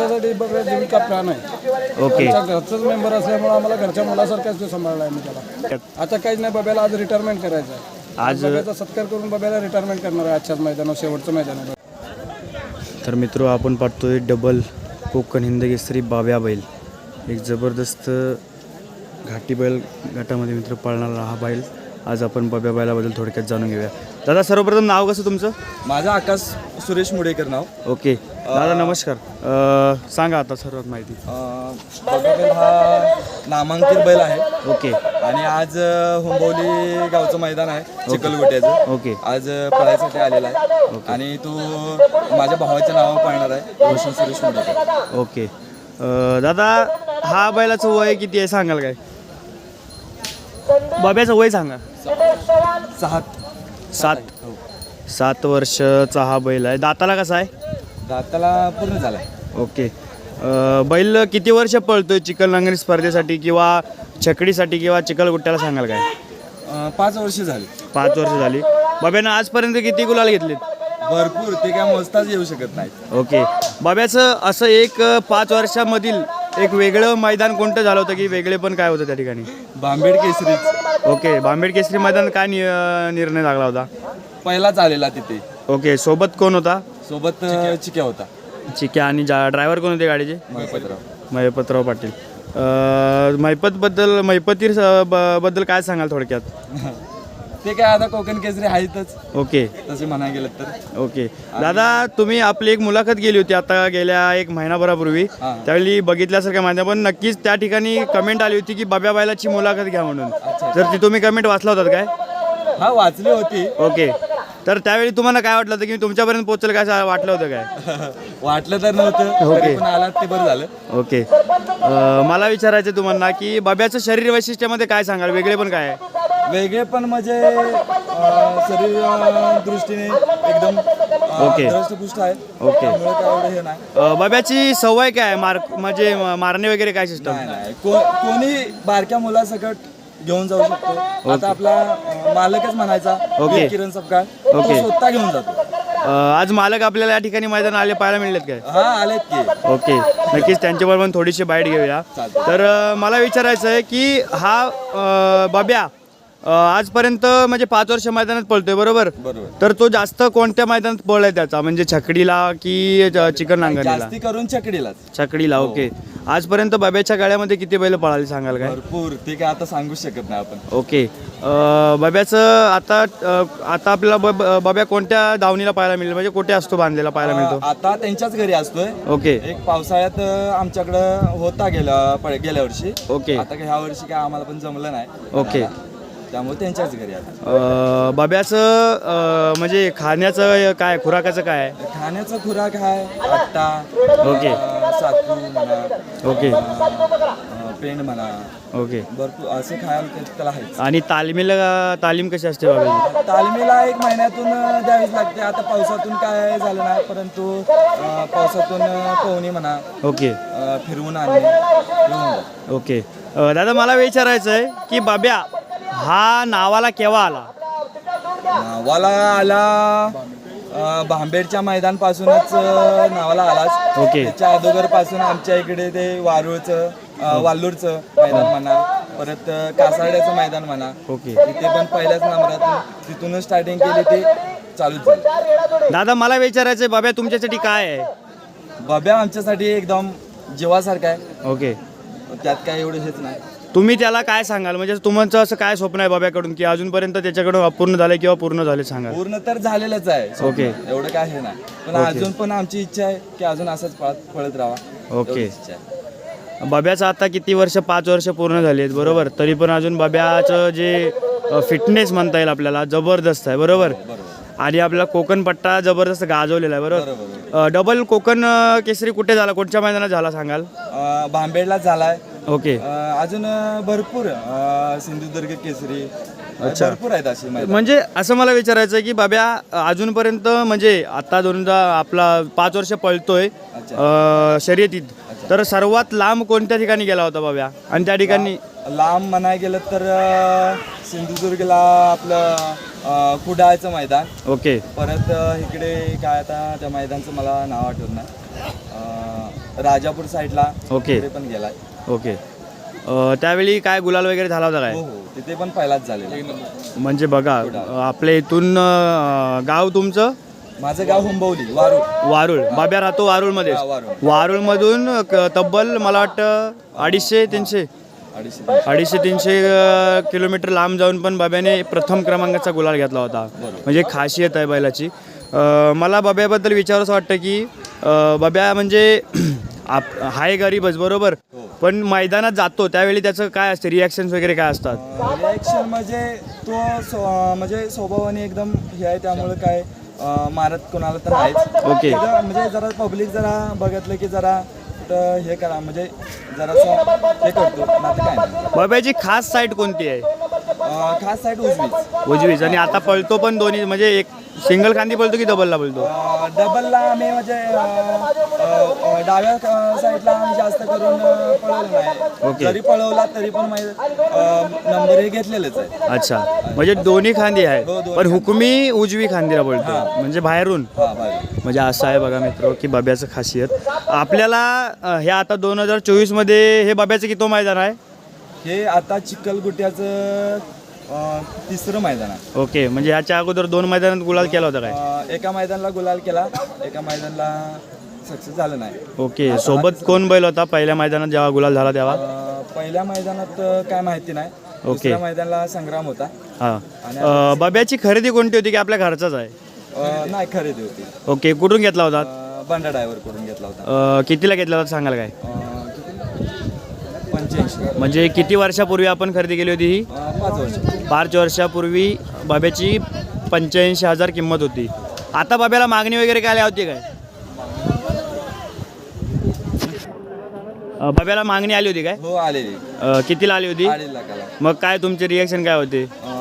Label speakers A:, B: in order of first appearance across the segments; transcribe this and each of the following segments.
A: त्याच्यासाठी बघा जीविका प्राण आहे.
B: ओके.
A: आमच्या घरचाच मेंबर असल्यामुळे आम्हाला घरच्या मुलासारखाच तो सांभाळला आहे मी त्याला. आता काहीच नाही बब्याला आज रिटायरमेंट करायचं आहे.
B: आज
A: बब्याचा सत्कार करून बब्याला रिटायरमेंट करणार आहे आजच्याच मैदानावर शेवटचं मैदान आहे
B: तर मित्र आपण पाहतोय डबल कोकण हिंद केसरी बाब्या बैल. एक जबरदस्त घाटी बैल गटामध्ये मित्र पाळणारा हा बैल. आज आपण बाब्या बैलाबद्दल थोडक्यात जाणून घेऊया. दादा सर्वप्रथम नाव कसं तुमचं?
C: माझं आकाश सुरेश मुडेकर नाव.
B: ओके. दादा नमस्कार. अं, सांगा आता सर्वात माहिती.
C: अं, हा नामांकित बैल आहे.
B: ओके.
C: आणि आज अं, होंबवली गावचं मैदान आहे चिखलगोट्याचं.
B: ओके.
C: आज अं, पळायसाठी आलेला आहे. आणि तो माझ्या भावाच्या नावावर पळणार आहे रोशन सुरेश मुडेकर
B: ओके. अं, दादा हा बैलाचं वय किती आहे सांगाल काय? बाब्याचं वय सांगा.
C: सहा
B: सात. सात वर्षाचा हा बैल आहे. दाताला कसा आहे?
C: दाताला पूर्ण झालाय.
B: ओके. अ, बैल किती वर्ष पळतोय चिकन नांगणी स्पर्धेसाठी किंवा छकडीसाठी किंवा चिखलगुट्ट्याला सांगाल काय?
C: अं, पाच वर्ष झाली.
B: पाच वर्ष झाली. बाब्यानं आजपर्यंत किती गुलाल घेतलेत?
C: भरपूर ते काय मोजताच येऊ शकत नाही
B: ओके. बाब्याचं असं एक अ, पाच वर्षामधील एक वेगळं मैदान कोणतं झालं होतं की वेगळे पण काय होतं त्या ठिकाणी?
C: बांबेड केसरीच
B: ओके. बांबेड केसरी मैदान काय नि अ, निर्णय लागला होता?
C: पहिलाच आलेला तिथे.
B: ओके. सोबत कोण होता?
C: सोबत चिक्या. होता.
B: चिक्या आणि जा ड्रायव्हर कोण होते गाडीचे?
C: महपतराव.
B: महिपतराव पाटील. महिपतबद्दल महिपतीरबद्दल काय सांगाल थोडक्यात?
C: ते काय आता कोकण केसरी आहेतच.
B: ओके.
C: तसे म्हणाय गेलं तर.
B: ओके. दादा तुम्ही आपली एक मुलाखत गेली होती आता गेल्या एक महिनाभरापूर्वी. त्यावेळी बघितल्यासारख्या माहिती पण नक्कीच त्या ठिकाणी कमेंट आली होती की बाब्या बायलाची मुलाखत घ्या म्हणून. तर ती तुम्ही कमेंट वाचला होतात काय?
C: हा वाचली होती.
B: ओके. तर त्यावेळी तुम्हाला काय वाटलं होतं की मी तुमच्यापर्यंत पोहोचेल काय असं वाटलं होतं काय?
C: वाटलं तर नव्हतं तरी पण आलात ते बरं झालं.
B: ओके. अ, मला विचारायचं तुम्हाला की बाब्याचं शरीर वैशिष्ट्यामध्ये काय सांगाल? वेगळे पण काय? आहे
C: वेगळे पण म्हणजे अं, शरीर अं, दृष्टीने एकदम
B: ओके.
C: दृष्टपुष्ट आहे.
B: ओके.
C: त्यामुळे काय एवढं हे नाही.
B: अ, बाब्याची सवय काय आहे? मार म्हणजे मारणे वगैरे काय सिस्टम
C: नाही नाही. को- कोणी बारक्या मुलासकट घेऊन जाऊ शकतो. आता आपला मालकच म्हणायचा
B: ओके.
C: किरण सपकाळ. तो
B: ओके.
C: स्वतः घेऊन जातो.
B: आज मालक आपल्याला या ठिकाणी मैदान आले पाहायला मिळलेत काय?
C: हा आलेत की.
B: ओके. नक्कीच त्यांच्याबरोबर पण थोडीशी बाईट घेऊया. तर अ, मला विचारायचं आहे की हा अ, बाब्या अ, आजपर्यंत म्हणजे पाच वर्ष मैदानात पळतोय बरोबर?
C: बरोबर.
B: तर तो जास्त कोणत्या मैदानात पळलाय त्याचा? म्हणजे छकडीला की ज- चिकन नांगरणीला?
C: जास्ती करून चकडीलाच
B: छकडीला ओके. आजपर्यंत बाब्याच्या गाड्यामध्ये किती बैल पळाले सांगाल काय?
C: भरपूर. ते काय आता सांगू शकत नाही आपण.
B: ओके. अ, बाब्याचं आता अ, आता आपल्याला ब- ब- बाब्या कोणत्या दावणीला पाहायला मिळेल? म्हणजे कुठे असतो बांधलेला पाहायला मिळतो?
C: आता त्यांच्याच घरी असतोय.
B: ओके.
C: एक पावसाळ्यात अं, आमच्याकडं होता गेल्या पळ- गेल्या वर्षी.
B: ओके.
C: आता ह्या वर्षी काय आम्हाला पण जमलं नाही.
B: ओके.
C: त्यामुळे त्यांच्याच घरी आता.
B: अ, बाब्याचं अ, म्हणजे खाण्याचं काय खुराकाचं काय? आहे
C: खाण्याचा खुराक आहे आट्टा
B: ओके.
C: अं, सातू म्हणा
B: ओके.
C: अं, पेंड म्हणा
B: ओके.
C: भरपूर असे खायला ते- त्याला आहेच
B: आणि तालमीला तालीम कशी असते बाब्याची
C: तालमीला एक महिन्यातून अं, द्यावीच लागते. आता पावसातून काय झालं नाही परंतु अं, पावसातून अं, पोहणी म्हणा
B: ओके.
C: अं, फिरवून आणणे जा.
B: ओके. अ, दादा मला विचारायचं आहे की बाब्या हा नावाला केव्हा आला?
C: नावाला आला भांबेडच्या मैदान पासूनच नावाला आलाच.
B: ओके.
C: त्याच्या अगोदरपासून आमच्या इकडे ते वारुळचं अं, वाल्लूरचं मैदान म्हणा परत अं, कासारड्याचं मैदान म्हणा
B: ओके.
C: तिथे पण पहिल्याच नंबरातून तिथूनच स्टार्टिंग केली ते चालूच झालं.
B: दादा मला विचारायचं बाब्या तुमच्यासाठी काय आहे?
C: बब्या आमच्यासाठी एकदम जीवासारखा आहे.
B: ओके.
C: त्यात काय एवढं हेच नाही.
B: तुम्ही त्याला काय सांगाल? म्हणजे तुमचं असं काय स्वप्न आहे बाब्याकडून? की अजूनपर्यंत त्याच्याकडून अपूर्ण झाले किंवा पूर्ण झाले सांगा
C: पूर्ण तर झालेलंच आहे.
B: ओके.
C: एवढं काय हे नाही. पण अजून पण आमची इच्छा आहे की अजून असंच पळत पळत राहा
B: ओके.
C: इच्छा आहे.
B: बाब्याचं आता किती वर्ष पाच वर्ष पूर्ण झाली आहेत बरोबर? तरी पण अजून बाब्याचं जे फिटनेस म्हणता येईल आपल्याला जबरदस्त आहे बरोबर?
C: बरोबर.
B: आणि आपला कोकण पट्टा जबरदस्त गाजवलेला आहे बरोबर? डबल कोकण अ, केसरी कुठे झाला? कोणत्या मैदानात झाला सांगाल?
C: अं, भांबेडला झालाय.
B: ओके.
C: अं, अजून अं, भरपूर अं, सिंधुदुर्ग केसरी
B: अच्छा.
C: भरपूर आहेत अशी मैदान.
B: म्हणजे असं मला विचारायचं आहे की बाब्या अजूनपर्यंत म्हणजे आता दोन आपला पाच वर्ष पळतोय अ, शर्यतीत. तर सर्वात लांब कोणत्या ठिकाणी गेला होता बाब्या? आणि त्या ठिकाणी?
C: लांब म्हणाय गेलं तर अं, सिंधुदुर्गला आपलं अं, कुडाळचं मैदान.
B: ओके.
C: परत अं, इकडे काय आता त्या मैदानचं मला नाव आठवत नाही. अं, राजापूर साईडला
B: ओके.
C: पण गेलाय.
B: ओके. अ, त्यावेळी काय गुलाल वगैरे झाला होता काय?
C: हो हो. तिथे पण पहिलाच झालेला.
B: म्हणजे बघा आपल्या इथून अ, गाव तुमचं?
C: माझं गाव हुंबवली वारू
B: वारुळ. बाब्या राहतो वारुळमध्ये.
C: हा, वारुळ.
B: वारुळमधून क- तब्बल मला वाटतं अडीचशे तीनशे.
C: अडीचशे
B: अडीचशे तीनशे अ, किलोमीटर लांब जाऊन पण बाब्याने प्रथम क्रमांकाचा गुलाल घेतला होता. म्हणजे खासियत आहे बैलाची. अ, मला बाब्याबद्दल विचारावंसं वाटतं की अ, बाब्या म्हणजे आप हाय गरीबच बरोबर? पण मैदानात जातो त्यावेळी त्याचं काय असतं? रिॲक्शन्स वगैरे काय असतात?
C: रिॲक्शन म्हणजे तो स्व- म्हणजे स्वभावाने एकदम हे आहे त्यामुळे काय अं, मारत कोणाला तर आहेच
B: ओके.
C: म्हणजे जरा पब्लिक जरा बघितलं की जरा तर हे करा म्हणजे जरासं हे करतो ना काय नाही.
B: बाब्याची खास साईट कोणती आहे?
C: अं, खास साईड उजवीच.
B: उजवीच. आणि आता पळतो पण दोन्ही म्हणजे एक सिंगल खांदी पळतो की डबलला
C: अं, डबलला आम्ही म्हणजे अं, डाव्या साईडला आम्ही जास्त करून अं, पळवलं नाही
B: ओके.
C: जरी पळवला तरी पण माझे नंबर हे घेतलेलेच आहे.
B: अच्छा. म्हणजे दोन्ही खांदी आहे.
C: हो,
B: पण हुकुमी उजवी खांदीला पळतो म्हणजे बाहेरून?
C: हा
B: म्हणजे असं आहे बघा मित्र की बाब्याचं खासियत. आपल्याला अ, हे आता दोन हजार चोवीसमध्ये हे बाब्याचं किती मैदान आहे?
C: हे आता चिखलगुट्याचं तिसरं मैदान आहे.
B: ओके म्हणजे ह्याच्या अगोदर दोन मैदानात गुलाल केला होता काय?
C: अं, एका मैदानला गुलाल केला एका मैदानला सक्सेस झालं नाही.
B: ओके सोबत कोण बैल होता पहिल्या मैदानात जेव्हा गुलाल झाला तेव्हा?
C: अं, पहिल्या मैदानात अं, काय माहिती नाही. दुसऱ्या मैदानाला संग्राम होता.
B: हां. अ, बाब्याची खरेदी कोणती होती की आपल्या घरचाच आहे?
C: अं, नाही खरेदी होती.
B: ओके कुठून घेतला होता?
C: अं, बंडा ड्रायव्हरकडून घेतला होता.
B: अ, कितीला घेतला होता सांगाल काय?
C: अं, पंच्याऐंशी
B: म्हणजे किती वर्षापूर्वी आपण खरेदी केली होती ही?
C: पाच वर्ष
B: पाच वर्षापूर्वी बाब्याची पंच्याऐंशी हजार किंमत होती. आता बाब्याला मागणी वगैरे काय आली होती काय? अ, बाब्याला मागणी आली होती काय?
C: हो आलेली.
B: अ, कितीला आली होती?
C: लाखाला.
B: मग काय तुमचे रिॲक्शन काय होते?
C: अं,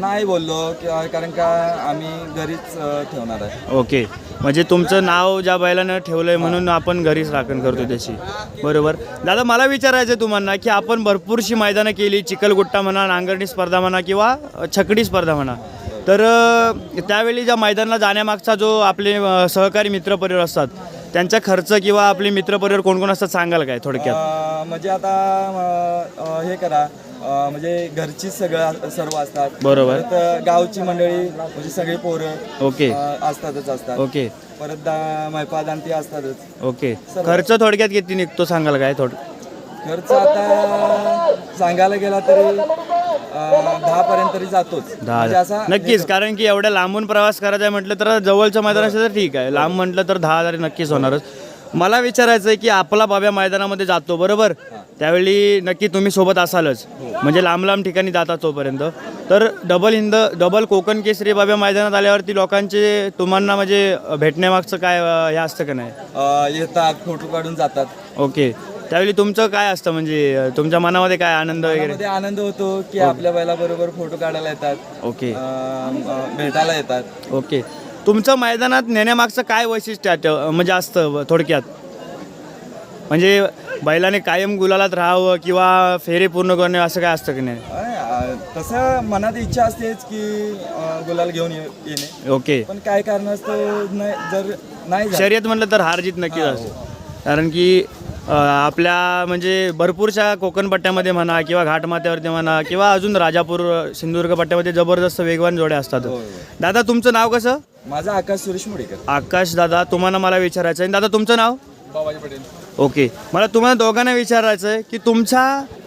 C: नाही बोललो कारण का आम्ही घरीच अं, ठेवणार आहे.
B: ओके. म्हणजे तुमचं नाव ज्या बैलानं ठेवलंय म्हणून आपण घरीच राखण करतो त्याची. बरोबर. दादा मला विचारायचं आहे तुम्हाला की आपण भरपूरशी मैदानं केली चिखलगुट्टा म्हणा नांगरणी स्पर्धा म्हणा किंवा अ, छकडी स्पर्धा म्हणा. तर अ, त्यावेळी ज्या मैदानाला जाण्यामागचा जो आपले अ, सहकारी मित्रपरिवार असतात त्यांचा खर्च किंवा आपले मित्रपरिवार कोण कोण असतात सांगाल काय थोडक्यात?
C: अं, म्हणजे आता अं, अं, हे करा. म्हणजे घरचीच सगळं सर्व असतात.
B: बरोबर.
C: परत गावची मंडळी म्हणजे सगळी पोरं
B: ओके.
C: अं, असतातच असतात.
B: ओके.
C: परत दा मैपादान ती असतातच.
B: ओके. खर्च थोडक्यात किती निघतो सांगाल काय? थोड
C: खर्च आता सांगायला गेला तरी दहा पर्यंत तरी जातोच. म्हणजे
B: दहा
C: असा
B: नक्कीच. कारण की एवढ्या लांबून प्रवास करायचा आहे म्हटलं तर जवळचं मैदान असेल तर ठीक आहे. लांब म्हटलं तर दहा हजार नक्कीच होणारच. मला विचारायचं आहे की आपला बाब्या मैदानामध्ये जातो बरोबर? त्यावेळी नक्की तुम्ही सोबत असालच. म्हणजे लांब लांब ठिकाणी जाता तोपर्यंत. तर डबल हिंद डबल कोकण केसरी बाब्या मैदानात आल्यावरती लोकांचे तुम्हाला म्हणजे भेटण्यामागचं काय हे असतं का नाही?
C: अं, येतात फोटो काढून जातात.
B: ओके. त्यावेळी तुमचं काय असतं म्हणजे तुमच्या मनामध्ये काय आनंद वगैरे?
C: त्यामध्ये आनंद होतो की आपल्या बैला बरोबर फोटो काढायला येतात.
B: ओके.
C: अं, अं, भेटायला येतात.
B: ओके. तुमचं मैदानात नेण्यामागचं काय वैशिष्ट्य आहे म्हणजे असतं थोडक्यात? म्हणजे बैलाने कायम गुलालात राहावं किंवा फेरे पूर्ण करणे असं काय असतं की नाही?
C: तसं मनात इच्छा असतेच की गुलाल घेऊन ये- येणे.
B: ओके.
C: पण काय कारणास्तव नाही जर नाही झालं,
B: शर्यत म्हटलं तर हार जीत नक्कीच असते. कारण की आपल्या म्हणजे भरपूरशा कोकण पट्ट्यामध्ये म्हणा किंवा घाटमाथ्यावरती म्हणा किंवा अजून राजापूर सिंधुदुर्ग पट्ट्यामध्ये जबरदस्त वेगवान जोड्या असतात. दादा तुमचं नाव कसं?
C: माझा आकाश सुरेश मुडेकर.
B: आकाश दादा तुम्हाला मला विचारायचं आहे दादा तुमचं नाव? ओके. मला तुम्हाला दोघांना विचारायचं आहे की तुमचा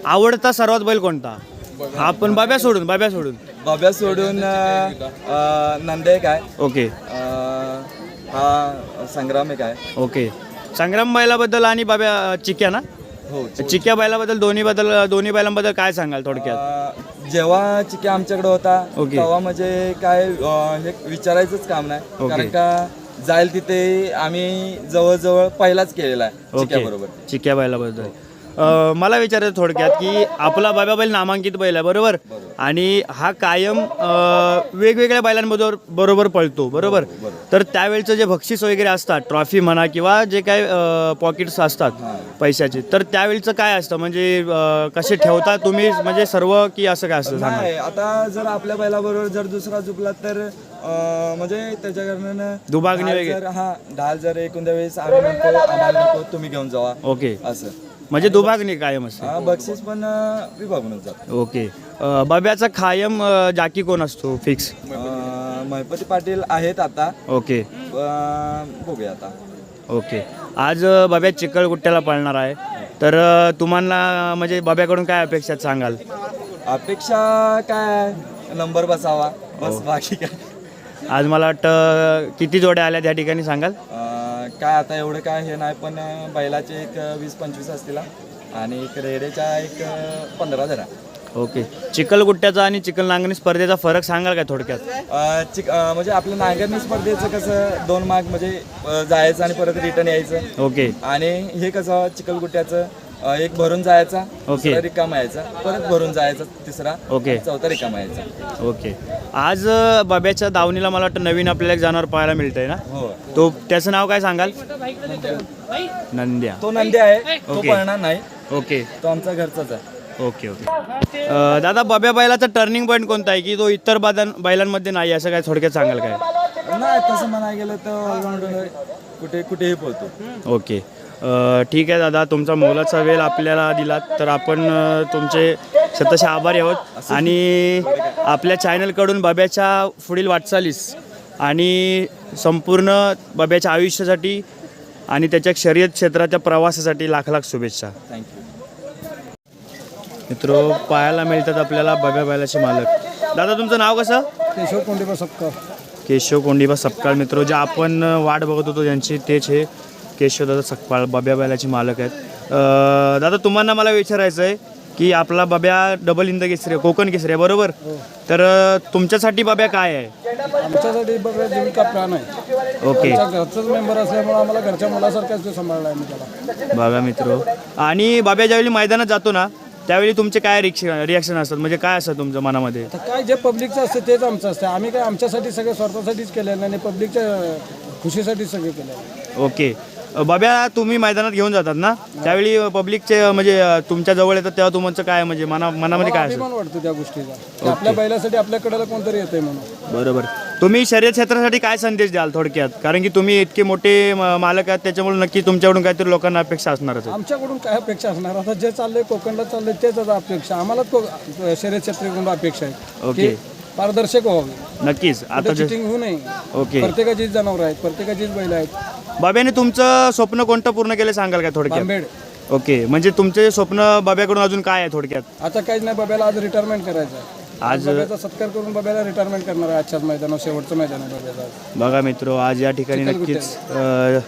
B: आवडता सर्वात बैल कोणता? हा पण बाब्या सोडून बाब्या सोडून.
C: बाब्या सोडून नंदे काय
B: ओके.
C: हा संग्राम एक आहे.
B: ओके. संग्राम बैलाबद्दल आणि बाब्या चिक्या ना?
C: हो
B: चिक्या. बैलाबद्दल दोन्ही बद्दल दोन्ही बैलांबद्दल काय सांगाल थोडक्यात?
C: अं, जेव्हा चिक्या आमच्याकडे होता
B: ओके.
C: तेव्हा म्हणजे काय अं, हे विचारायचंच काम नाही. कारण का जाईल तिथे आम्ही जवळजवळ पहिलाच केलेला आहे चिक्या बरोबर.
B: चिक्या बैलाबद्दल. अ, मला विचारायचं थोडक्यात की आपला बाबा बैल नामांकित बैल आहे बरोबर? आणि हा कायम अ, वेगवेगळ्या बैलांबरोबर बरोबर पळतो बरोबर? तर त्यावेळचं जे बक्षीस वगैरे असतात ट्रॉफी म्हणा किंवा जे काय पॉकेट्स असतात पैशाचे तर त्यावेळचं काय असतं? म्हणजे अ, कसे ठेवता तुम्ही? म्हणजे सर्व की असं काय असतं सांगा.
C: नाही आता जर आपल्या बैलाबरोबर जर दुसरा चुकला तर अं, म्हणजे त्याच्या कारणानं
B: दुभागणी वगैरे.
C: हा ढाल जर एकूण वेळेस आम्ही म्हणतो आम्हाला नको तुम्ही घेऊन जावा.
B: ओके.
C: असं.
B: म्हणजे दुभागणी कायम असते.
C: हा, बक्षीस पण अं, विभागूनच जात.
B: ओके. अ, बाब्याचा कायम अ, जाकी कोण असतो? फिक्स.
C: अं, महिपती पाटील आहेत आता.
B: ओके.
C: अं, बघूया आता.
B: ओके. आज अ, बाब्या चिकलगुट्ट्याला पळणार आहे. तर अ, तुम्हाला म्हणजे बाब्याकडून काय अपेक्षा आहेत सांगाल?
C: अपेक्षा काय नंबर बसावा.
B: हो.
C: बस बाकी काय?
B: आज मला वाटतं किती जोड्या आल्या त्या ठिकाणी सांगाल?
C: अं, काय आता एवढं काय हे नाही पण बैलाचे एक वीस पंचवीस असतील. आणि एक रेडेच्या एक पंधरा जरा
B: ओके. चिकलगुट्ट्याचा आणि चिकल नांगणी स्पर्धेचा फरक सांगाल काय थोडक्यात?
C: अं, चिक अं, म्हणजे आपलं नांगरणी स्पर्धेचं कसं दोन मार्क म्हणजे अं, जायचं आणि परत रिटर्न यायचं.
B: ओके.
C: आणि हे कसं चिकलगुट्याचं अं, एक भरून जायचा
B: ओके.
C: रिकामा यायचा परत भरून जायचा तिसरा
B: ओके.
C: चौथा रिकामा यायचा.
B: ओके. आज बाब्याच्या दावणीला मला वाटतं नवीन आपल्याला एक जनावर पाहायला मिळतंय ना?
C: हो.
B: तो त्याचं नाव काय सांगाल? नंद्या.
C: तो नंदी आहे. तो
B: ओके.
C: पळणार नाही.
B: ओके.
C: तो आमचा घरचाच आहे.
B: Okay okay. अ, दादा बब्या बैलाचा टर्निंग पॉईंट कोणता आहे? की तो इतर बादां बैलांमध्ये नाही असं काय थोडक्यात सांगाल काय?
C: नाही तसं म्हणायला गेलं तर कुठे कुठेही पोहतो
B: ओके. ठीक आहे दादा तुमचा मोलाचा वेळ आपल्याला दिलात तर आपण तुमचे शतशः आभारी आहोत. आणि आपल्या चॅनलकडून बाब्याच्या पुढील वाटचालीस आणि संपूर्ण बाब्याच्या आयुष्यासाठी आणि त्याच्या शर्यत क्षेत्राच्या प्रवासासाठी लाख लाख शुभेच्छा.
C: थँक्यू
B: मित्र पाहायला मिळतात आपल्याला बाब्या बैलाचे मालक. दादा तुमचं नाव कसं?
A: केशव कोंडीबा सपकाळ
B: केशव कोंडीबा सपकाळ मित्र जे आपण वाट बघत होतो त्यांची तेच हे. केशवदादा सकपाळ बाब्या बैलाचे मालक आहेत. अं, दादा तुम्हाला मला विचारायचं आहे की आपला बाब्या डबल इंद केसरी आहे, कोकण केसरी आहे बरोबर? तर अं, तुमच्यासाठी बाब्या काय आहे?
A: आमच्यासाठी बघा जीविका प्राण आहे?
B: ओके.
A: घरचाच मेंबर असल्यामुळे आम्हाला घरच्या मुलासारखाच तो सांभाळला आहे मी त्याला.
B: बघा मित्र. आणि बाब्या ज्यावेळी मैदानात जातो ना त्यावेळी तुमचे काय रिक्शन रिॲक्शन असतात? म्हणजे काय असतं तुमच्या मनामध्ये?
A: तर काय जे पब्लिकचं असतं तेच आमचं असतं. आम्ही काय आमच्यासाठी सगळं स्वार्थासाठीच केलेलं नाही आणि पब्लिकच्या खुशीसाठीच सगळं केलं आहे.
B: ओके. बाब्या तुम्ही मैदानात घेऊन जातात ना? त्यावेळी पब्लिकचे म्हणजे तुमच्या जवळ येतात तेव्हा तुमचं काय म्हणजे मना मनामध्ये काय
A: अभिमान वाटतो त्या गोष्टीचा. की आपल्या बैलासाठी आपल्याकडे कोणतरी येतंय म्हणून.
B: बरोबर. तुम्ही शर्यत क्षेत्रासाठी काय संदेश द्याल थोडक्यात? कारण की तुम्ही इतके मोठे म- मालक आहात त्याच्यामुळे नक्की तुमच्याकडून काहीतरी लोकांना अपेक्षा असणारच आहे.
A: आमच्याकडून काय अपेक्षा असणार? आता जे चाललंय कोकणला चाललंय तेच आता अपेक्षा. आम्हालाच को शर्यत क्षेत्राकडून अपेक्षा आहे.
B: ओके.
A: की पारदर्शक व्हावे.
B: नक्कीच. आता जे
A: चिटिंग होऊ नये.
B: ओके.
A: प्रत्येकाचीच जनावर आहेत प्रत्येकाचीच बैल आहेत.
B: बाब्याने तुमचं स्वप्न कोणतं पूर्ण केलं सांगाल काय थोडक्यात?
A: आंबेड
B: ओके. म्हणजे तुमचे स्वप्न बाब्याकडून अजून काय आहे थोडक्यात?
A: आता काहीच नाही बाब्याला आज रिटायरमेंट करायचं आहे.
B: आज
A: बाब्याचा सत्कार करून बाब्याला रिटायरमेंट करणार आहे आजच्याच मैदानावर शेवटचं मैदान आहे बाब्याचं आज.
B: बघा मित्र आज या ठिकाणी नक्कीच अ,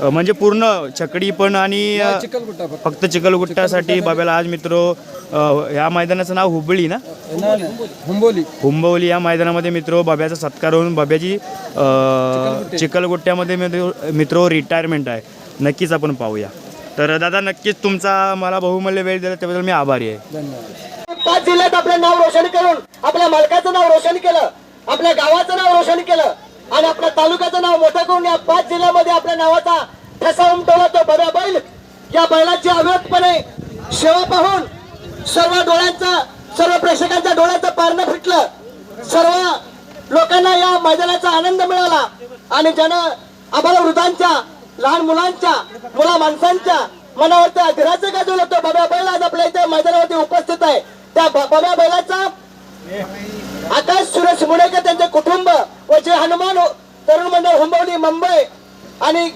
B: अ, म्हणजे पूर्ण छकडी पण आणि अ,
A: चिखलगुट्टा फक्त.
B: फक्त चिखलगुट्ट्यासाठी बाब्याला आज मित्र या मैदानाचं नाव हुबळी ना?
A: नाही, नाही. हुंबोली.
B: हुंबवली या मैदानामध्ये मित्र बाब्याचा सत्कार होऊन बाब्याची अ, चिखलगुट्ट्यामध्ये मित्र- मित्र रिटायरमेंट आहे. नक्कीच आपण पाहूया. तर दादा नक्कीच तुमचा मला बहुमूल्य वेळ दिला त्याबद्दल मी आभारी आहे.
A: धन्यवाद.
D: पाच जिल्ह्यात आपलं नाव रोशन करून आपल्या मालकाचं नाव रोशन केलं आपल्या गावाचं नाव रोशन केलं. आणि आपल्या तालुक्याचं नाव मोठं करून या पाच जिल्ह्यामध्ये आपल्या नावाचा ठसा उमटवला तो बऱ्या बैल. या बैलाची अविरतपणे सेवा पाहून सर्व डोळ्यांचा सर्व प्रेक्षकांच्या डोळ्याचं पारणं फिटलं. सर्व लोकांना या मैदानाचा आनंद मिळाला. आणि ज्यानं आम्हाला वृद्धांच्या लहान मुलांच्या मुला माणसांच्या मनावरती अधीराचं गाजवलं तो बाबा बैल आज आपल्या इथे मैदानावरती उपस्थित आहे. त्या ब- बैलाचा आकाश सुरेश मुडेकर त्यांचे कुटुंब व जे हनुमान तरुण मंडळ हुंबवली मुंबई आणि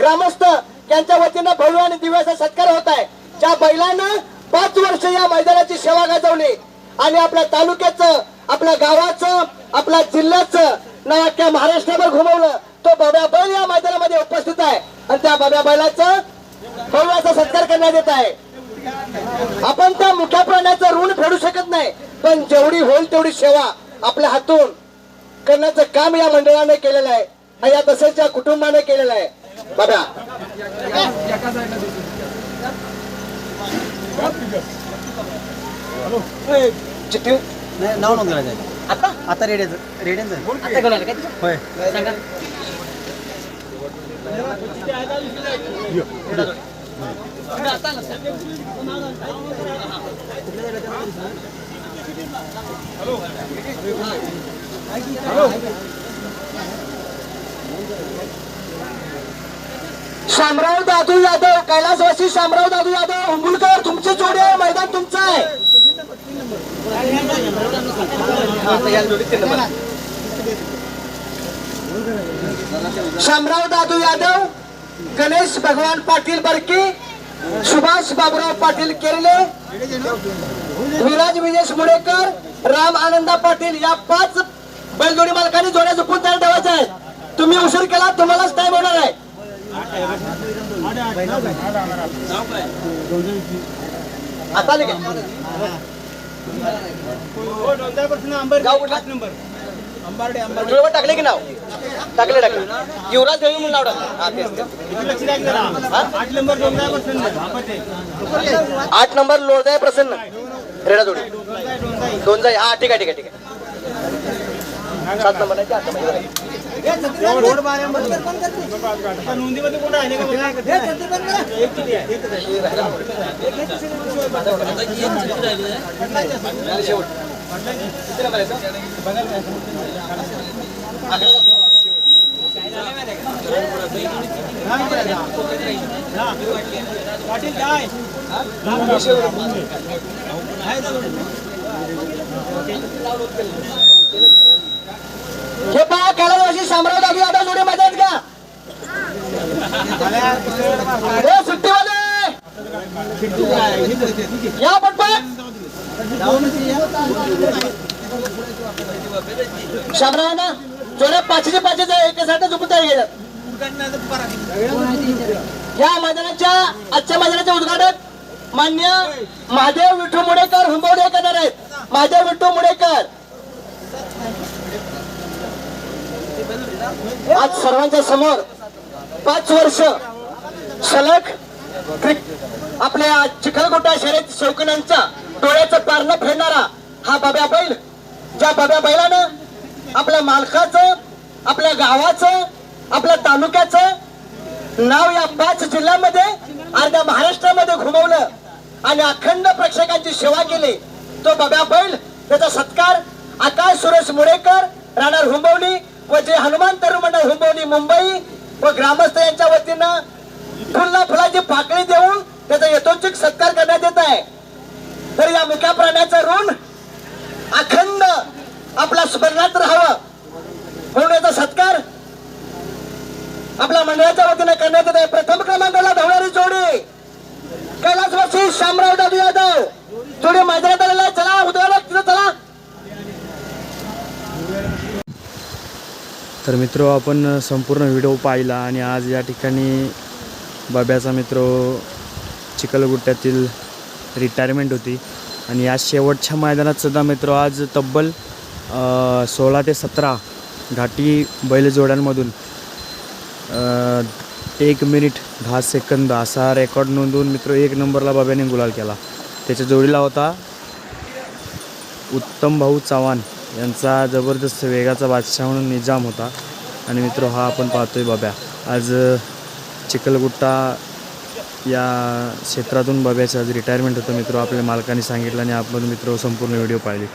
D: ग्रामस्थ यांच्या वतीनं भव्य आणि दिव्याचा सत्कार होत आहे. ज्या बैलानं पाच वर्ष या मैदानाची सेवा गाजवली आणि आपल्या तालुक्याचं आपल्या गावाचं आपल्या जिल्ह्याचं नाव अख्ख्या महाराष्ट्रावर घुमवलं तो बाब्या बैल या मैदानामध्ये उपस्थित आहे. आणि त्या बाब्या बैलाचं भव्याचा सत्कार करण्यात येत आहे. आपण त्या मुठ्या प्राण्याचं ऋण फेडू शकत नाही. पण जेवढी होईल तेवढी सेवा आपल्या हातून करण्याचं काम या मंडळाने केलेलं आहे आणि या तसेच या कुटुंबाने केलेलं आहे. बघा चिठ्ठी
E: नाही नाव नोंद करायचं.
D: आता?
E: आता
D: कोणाला काय
E: होय.
D: सांगा. शामराव दादू यादव कैलासवासी शामराव दादू यादव हुंबुलकर तुमची जोडी आहे मैदान तुमचं आहे. शामराव दादू यादव गणेश भगवान पाटील बरकी सुभाष बाबुराव पाटील केरले विराज विजेश मुडेकर राम आनंदा पाटील या पाच बैलजोडी मालकांनी जोड्या झुकून तयार ठेवायच्या आहेत तुम्ही उशीर केला तुम्हालाच टाइम होणार आहे आता का? गाव कुठला? उजळीवर टाकले की नाव? टाकले टाकले. युवराज देवी म्हणून नाव टाकलं. हा. हा? आठ नंबर लोळदाय प्रसन्न. रेडा जोडी. दोन जाई हा ठीक आहे ठीक आहे ठीक आहे. सात नंबर आहे? की आठ नंबर आहे? हे पहा कैलासवासी शामराव दादू यादव जोडे माझ्या आहेत का? सुट्टीवाले! या पटपट! शामराव ना जोड्या पाचशे पाचशे एका साठी झोपून तयार या मैदानाच्या आजच्या मैदानाचे उद्घाटक मान्य महादेव विठू मुडेकर हुंबवडे करणार आहेत. महादेव विठू मुडेकर. आज सर्वांच्या समोर पाच वर्ष सलग आपल्या चिखलकोटा शहरात शौकीनांचा डोळ्याचं पारणं फेडणारा हा बब्या बैल ज्या बब्या बैलानं आपल्या मालकाचं आपल्या गावाचं आपल्या तालुक्याचं नाव या पाच जिल्ह्यामध्ये अर्ध्या महाराष्ट्रामध्ये घुमवलं आणि अखंड प्रेक्षकांची सेवा केली. तो बब्या बैल त्याचा सत्कार आकाश सुरेश मुळेकर राहणार हुंबवली व जे हनुमान तरुण मंडळ हुंबवली मुंबई व ग्रामस्थ यांच्या वतीनं फुल्ला फुलाची पाकळी देऊन त्याचा यथोचित सत्कार करण्यात येत आहे. तर या मुक्या प्राण्याचं ऋण अखंड आपल्या स्मरणात राहावं. म्हणून याचा सत्कार आपल्या मंडळाच्या वतीने करण्यात येते प्रथम क्रमांकाला धावणारी जोडी. कैलासवासी शामराव दादू यादव. जोडी मैदानात आलेला चला उद्या तिथं चला.
B: तर मित्र आपण संपूर्ण व्हिडिओ पाहिला आणि आज या ठिकाणी बाब्याचा मित्र चिखलगुट्ट्यातील रिटायरमेंट होती. आणि या शेवटच्या मैदानात सुद्धा मित्र आज तब्बल सोळा ते सतरा घाटी बैलजोड्यांमधून एक मिनिट दहा सेकंद असा रेकॉर्ड नोंदवून मित्र एक नंबरला बाब्याने गुलाल केला. त्याच्या जोडीला होता उत्तम भाऊ चव्हाण. यांचा जबरदस्त वेगाचा बादशाह म्हणून निजाम होता. आणि मित्र हा आपण पाहतोय बाब्या. आज चिखलगुट्टा या क्षेत्रातून बघायचं आज रिटायरमेंट होतं मित्र आपल्या मालकाने सांगितलं आणि आपण मित्र संपूर्ण व्हिडिओ पाहिले.